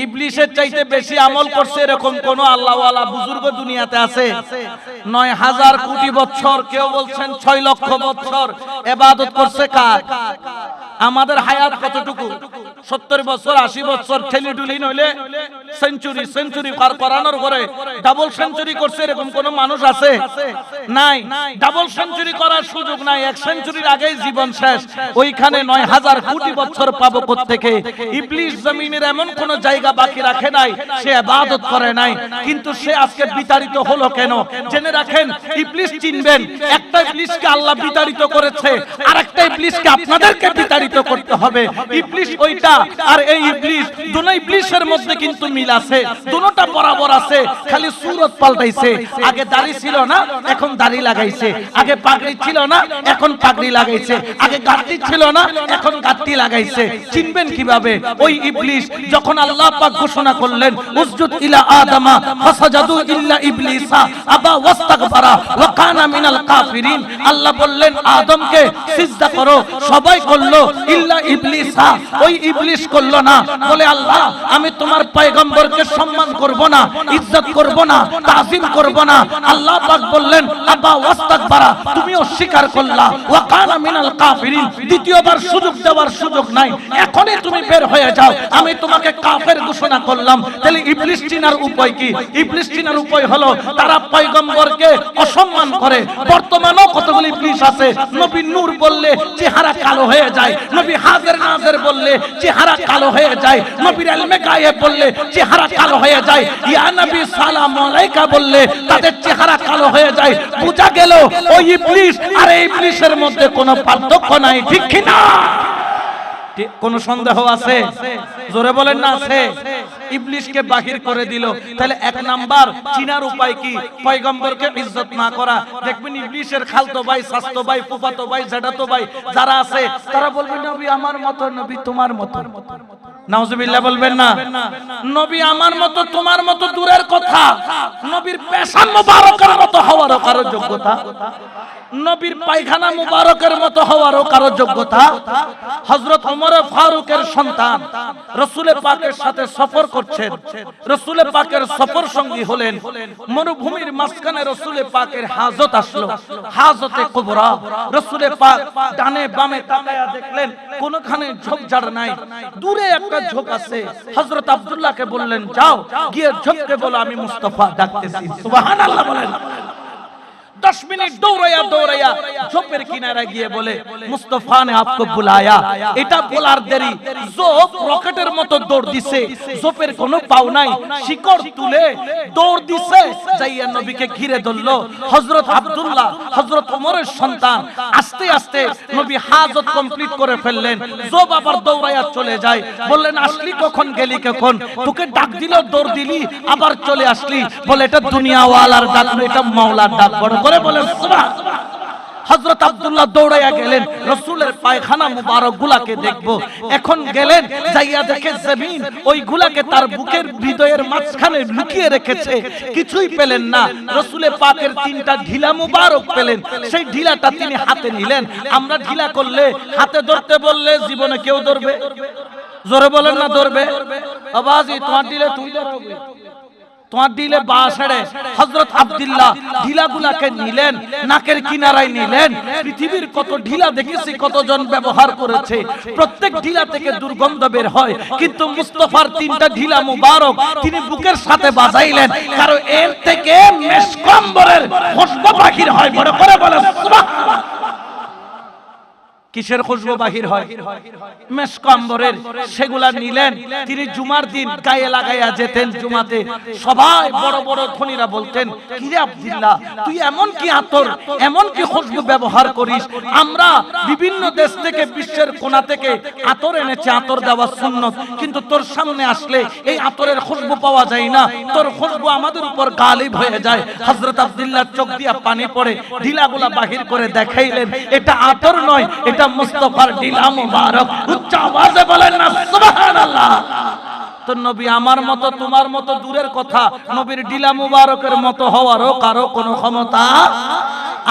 ইবলিশের চাইতে বেশি আমল করছে এরকম কোন আল্লাহওয়ালা বুজুর্গ দুনিয়াতে আছে? নয় হাজার কোটি বছর কেউ বলছেন ছয় লক্ষ বছর এবাদত করছে কার? আমাদের হায়াত কতটুকু? সত্তর বছর, আশি বছর ঠেলি টুলি নইলে সেঞ্চুরি সেঞ্চুরি পার করানোর পরে ডাবল সেঞ্চুরি করছে, এরকম কোন মানুষ আছে? নাই। ডাবল সেঞ্চুরি করার সুযোগ নাই। এক সেঞ্চুরির আগেই জীবন শেষ। ওইখানে নয় হাজার কোটি বছর পাবো থেকে ইবলিশ জমিনের এমন কোন জায়গা বাকি রাখে নাই, সে আবাদত করে নাই। কিন্তু সে আজকে বিতাড়িত হলো কেন? জেনে রাখেন ইবলিশ চিনবেন, একটা ইবলিশকে আল্লাহ বিতাড়িত করেছে আর একটা ইবলিশকে আপনাদেরকে বিতাড়িত করতে হবে। ইবলিশ ওইটা আর এই ইবলিশ দুনো ইবলিশের মধ্যে কিন্তু মিল আছে। দুটোটা বরাবর আছে, খালি সুরত পাল্টাইছে। আগে দাড়ি ছিল না, এখন দাড়ি লাগাইছে। আগে পাগড়ি ছিল না, এখন পাগড়ি লাগাইছে। আগে গাঁটটি ছিল না, এখন গাঁটটি লাগাইছে। চিনবেন কীভাবে? ওই ইবলিশ যখন আল্লাহ পাক ঘোষণা করলেন, উসজুদ ইলা আদামা, ফাসাজাদু ইল্লা ইবলিসা, আবা ওয়াস্তাগফারা, ওয়া কানা মিনাল কাফিরিন। আল্লাহ বললেন, আদমকে সিজদা করো, সবাই করল ইল্লা ইবলিসা। ওই ইবলিস করল না। বলে, আল্লাহ, আমি তোমার পয়গম্বরকে সম্মান করব না, ইজ্জত করব না, তাজিম করব না। আল্লাহ পাক বললেন আবা ওয়াস্তাগফারা তুমি অস্বীকার করলা। ওয়া কানা মিনাল কাফিরিন। দ্বিতীয়বার সুযোগ দেওয়ার সুযোগ নাই। এখনই তুমি বের হয়ে যাও। আমি তোমাকে কাফের ঘোষণা করলাম। তাহলে ইবলিস চিনার উপায় কি? ইবলিস চিনার উপায় হলো, তারা পয়গম্বরকে অসম্মান করে। বর্তমানেও কতগুলি ইবলিস আছে? নবী নূর বললে, চেহারা কালো হয়ে যায়। নবী হাজের নাজের বললে, চেহারা কালো হয়ে যায়। নবীর এলমে গায়ে বললে, চেহারা কালো হয়ে যায়। ইয়া নবী সালাম আলাইকা বললে, তাদের চেহারা কালো হয়ে যায়। বোঝা গেল ওই ইবলিস আর এই ইবলিসের মধ্যে কোনো পার্থক্য নাই, ঠিক কি না কোন সন্দেহ আছে? জোরে বলেন না, আছে। ইবলিশকে বাহির করে দিল। তাহলে এক নাম্বার, চিনার উপায় কি? পয়গম্বরকে ইজ্জত না করা। দেখবেন ইবলিশের খালতো ভাই সাস্তো ভাই, ফুফাতো ভাই জেঠাতো ভাই, যারা আছে, তারা বলবে, নবী, আমার মতো, নবী তোমার মতো। নাউজুবিল্লাহ বলবেন না। নবী আমার মতো, তোমার মতো দূরের কথা, নবীর পেশান মোবারকের মতো হওয়ারও কারও যোগ্যতা, নবীর পায়খানা মুবারকের মতো হওয়ারও কারও যোগ্যতা ফারুকের সন্তান রসুলের পাকের সাথে সফর করছেন রসুলের পাকের সফর সঙ্গী হলেন, মরুভূমির মাঝখানে রসুলের পাকের হাজত আসলো, হাজতে কুবরা রসুলের পাক ডানে বামে তাকায়া দেখলেন, কোনখানে ঝোপঝাড় নাই, দূরে একটা ঝোপ আছে। হযরত আব্দুল্লাহকে বললেন যাও গিয়ে ঝোঁককে বলো আমি মুস্তফা ডাকতেছি। সুবহানাল্লাহ বলেন। দশ মিনিট দৌড়াইয়া দৌড়াইয়া ঝোপের কিনারা গিয়ে বলে, মুস্তফা নে আপকে বুলায়া এটা বলার দেরি। জোপ রকেটের মতো দৌড় দিছে। জোপের কোনো পাও নাই। শিকড় তুলে দৌড় দিছে। যাইয়া নবীকে ঘিরে ধরল। হযরত আব্দুল্লাহ, হযরত ওমরের সন্তান আস্তে আস্তে নবী হাজত কমপ্লিট করে ফেললেন। জোপ আবার দৌড়াইয়া চলে যায়। বললেন, আসলি কখন? গেলি কখন? তোকে ডাক দিল, দৌড় দিলি, আবার চলে আসলি। বলে, এটা দুনিয়াওয়ালার ডাক এটা মাওলার ডাক। বড় করে বলেন হযরত আব্দুল্লাহ দৌড়াইয়া গেলেন, রাসূলের পায়খানা মুবারক গুলাকে দেখব। এখন গেলেন, যাইয়া দেখে জমিন ওই গুলাকে তার বুকের হৃদয়ের মাঝখানে লুকিয়ে রেখেছে। কিছুই পেলেন না। রাসূলের পাকের তিনটা ঢিলা মুবারক পেলেন। সেই ঢিলাটা তিনি হাতে নিলেন। আমরা ঢিলা করলে, হাতে ধরতে বললে জীবনে কেউ ধরবে? জোরে বলেন না, ধরবে? আবাজি তোমার দিলে তুই ধরবে তোমার দিলে বাসাড়ে হজরত আব্দুল্লাহ ঢিলাগুলাকে নিলেন নাকের কিনারায় নিলেন। পৃথিবীর কত ঢিলা দেখেছি কতজন ব্যবহার করেছে। প্রত্যেক ঢিলা থেকে দুর্গন্ধ বের হয়। কিন্তু মুস্তফার তিনটা ঢিলা মুবারক তিনি বুকের সাথে বাজাইলেন। কারণ এর থেকে মেসকম্বরের খুশবু বাহির হয়। বড় করে বলে সুবহানাল্লাহ। কিসের খুশবু বাহির হয়? মেসকম্বরের সেগুলা নিলেন তিনি জুমার দিন গায়ে লাগাইয়া যেতেন জুমাতে। সবাই বড় বড় ধনীরা বলতেন কিরে আব্দুল্লাহ তুই এমন কি আতর এমন কি খুশবু ব্যবহার করিস? আমরা বিভিন্ন দেশ থেকে বিশ্বের কোনা থেকে আতর এনেছে আতর দেওয়া সুন্নত। কিন্তু তোর সামনে আসলে এই আতরের খুশবু পাওয়া যায় না। তোর খুশবু আমাদের উপর গালিব হয়ে যায়। হযরত আব্দুল্লাহ চোখ দিয়া পানি পড়ে ঢিলাগুলা বাহির করে দেখাইলেন। এটা আতর নয় এটা মুস্তফার ঢিলা মুবারক। উচ্চ আওয়াজে বলেন না, সুবহানাল্লাহ। তো নবী আমার মতো, তোমার মতো দূরের কথা নবীর ডিলা মুবারকের মতো হওয়ারও কারও কোনো ক্ষমতা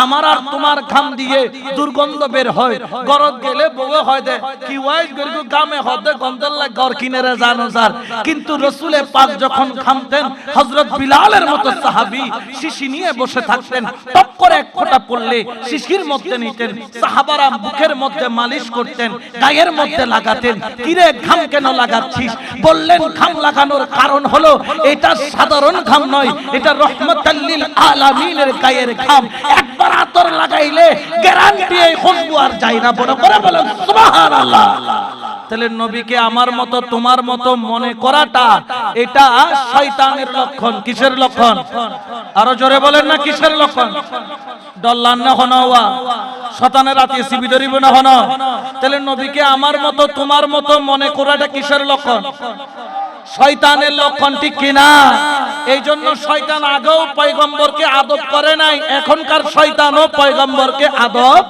আমার আর তোমার ঘাম দিয়ে দুর্গন্ধ বের হয়। গরত গেলে বউয়ে হয় দে, কি ওয়াইজ গরিগু গামে হদে গন্ধের লাগ গর কিনেরে জানো স্যার কিন্তু রসুলের পাক যখন ঘামতেন হযরত বিলালের মতো সাহাবী শিশি নিয়ে বসে থাকতেন, টপ করে এক ফোঁটা পড়লে শিশির মধ্যে নিতেন, সাহাবারা মুখের মধ্যে মালিশ করতেন, গায়ের মধ্যে লাগাতেন, কিরে ঘাম কেন লাগাচ্ছিস? বললেন, ঘাম লাগানোর কারণ হলো, এটা সাধারণ ঘাম নয়, এটা রহমতাল্লিল আলামিনের গায়ের ঘাম। একবার আতর লাগাইলে গ্যারান্টি এই খুশবু আর যায় না বড় করে বলেন, সুবহানাল্লাহ। তাহলে নবীকে আমার মতো, তোমার মতো মনে করাটা, এটা শয়তানের লক্ষণ, কিসের লক্ষণ? আরও জোরে বলেন না, কিসের লক্ষণ? ডল্লান না হনওয়া শতানের রাতে সিবি ধরিব না হন? তাহলে নবীকে আমার মতো, তোমার মতো মনে করাটা কিসের লক্ষণ? শয়তানের লক্ষণ ঠিক কিনা? এই জন্য শয়তান আগেও পয়গম্বরকে আদব করে নাই, এখনকার শয়তানও পয়গম্বরকে আদব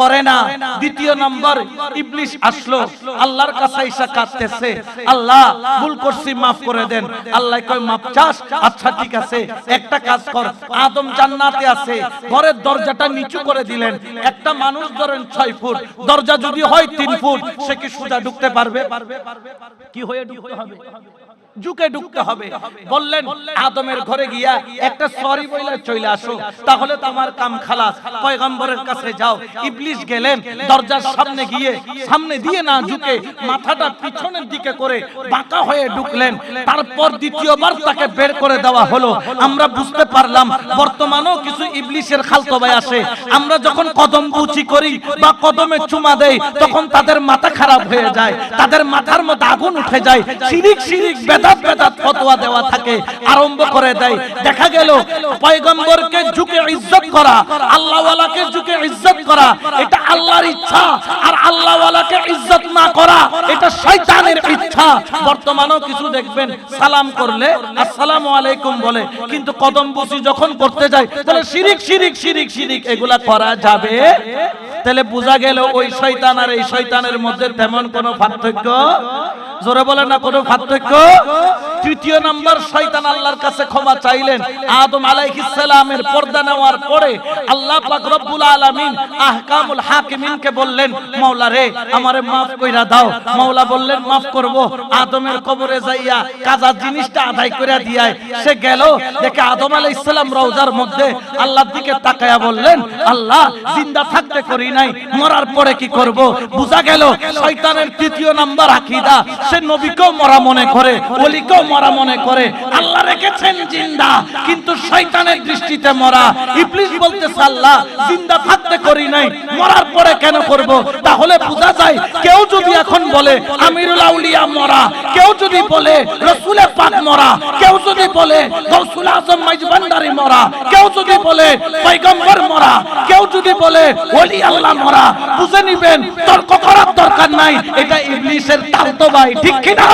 করে না। দ্বিতীয় নম্বর, ইবলিশ আসলো, আল্লাহর কাছে এসে কাঁদতেছে, আল্লাহ, ভুল করছি, মাফ করে দেন। আল্লাহ কয়, মাফ চাস? আচ্ছা ঠিক আছে, একটা কাজ কর। আদম জান্নাতে আছে, ঘরের দরজাটা নিচু করে দিলেন। একটা মানুষ ধরেন ছয় ফুট, দরজা যদি হয় তিন ফুট, সে কি সোজা ঢুকতে পারবে? কি হয়ে ঢুকতে হবে? দিয়ে তারপর দ্বিতীয়বার তাকে বের করে দেওয়া হলো। আমরা বুঝতে পারলাম, বর্তমানেও কিছু ইবলিশের খালতো ভাই আসে। আমরা যখন কদম উঁচি করি বা কদমে চুমা দেই, তখন তাদের মাথা খারাপ হয়ে যায়। তাদের মাথার মধ্যে আগুন উঠে যায়। শিরিক বেদাত বেদাত ফতোয়া দেওয়া থাকে, আরম্ভ করে দেয়। দেখা গেল পয়গম্বরকে ঝুঁকে ইজ্জত করা, আল্লাহওয়ালাকে ঝুঁকে ইজ্জত করা, এটা আল্লাহর ইচ্ছা, আর আল্লাহওয়ালাকে ইজ্জত না করা, এটা শয়তানের ইচ্ছা। বর্তমানেও কিছু দেখবেন, সালাম করলে আসসালামু আলাইকুম বলে, কিন্তু কদম বসি যখন করতে যায়, তাহলে শিরিক শিরিক শিরিক শিরিক, এগুলা করা যাবে? তাহলে বোঝা গেল ওই শয়তান আর এই শয়তানের মধ্যে তেমন কোনো পার্থক্য? জোরে বলে না, কোনো পার্থক্য? তৃতীয় নাম্বার শয়তান আল্লাহর কাছে ক্ষমা চাইলেন। আদম আলাইহিস সালামের পর্দা নেওয়ার পরে আল্লাহ পাক রব্বুল আলামিন আহকামুল হাকিমিনকে বললেন, মাওলা রে, আমারে maaf কইরা দাও। মাওলা বললেন maaf করব। আদমের কবরে যাইয়া কাজা জিনিসটা আদায় কইরা দিয়ায় সে গেল। দেখে আদম আলাইহিস সালাম রওজার মধ্যে আল্লাহর দিকে তাকায়া বললেন, আল্লাহ, জিন্দা থাকতে করি নাই, মরার পরে কি করব? বুঝা গেল, শয়তানের তৃতীয় নাম্বার আকীদা, সে নবীকেও মরা মনে করে, ওলিকেও মরা মনে করে, আল্লাহ রেখেছেন জিন্দা, কিন্তু শয়তানের দৃষ্টিতে মরা। ইবলিস বলতেছে, আল্লাহ, জিন্দা থাকতে করি নাই, মরার পরে কেন করব? তাহলে বোঝা যায়, কেউ যদি এখন বলে, আমিরুল আউলিয়া মরা, কেউ যদি বলে রসুলে পাক মরা, কেউ যদি বলে, গৌসুল আজম মাইজবান্ডারি মরা, কেউ যদি বলে, পয়গম্বর মরা, কেউ যদি বলে, ওলি আল্লাহ মরা, বুঝে নিবেন, তর্ক করার দরকার নাই, এটা ইবলিসের ভাই ঠিক কিনা?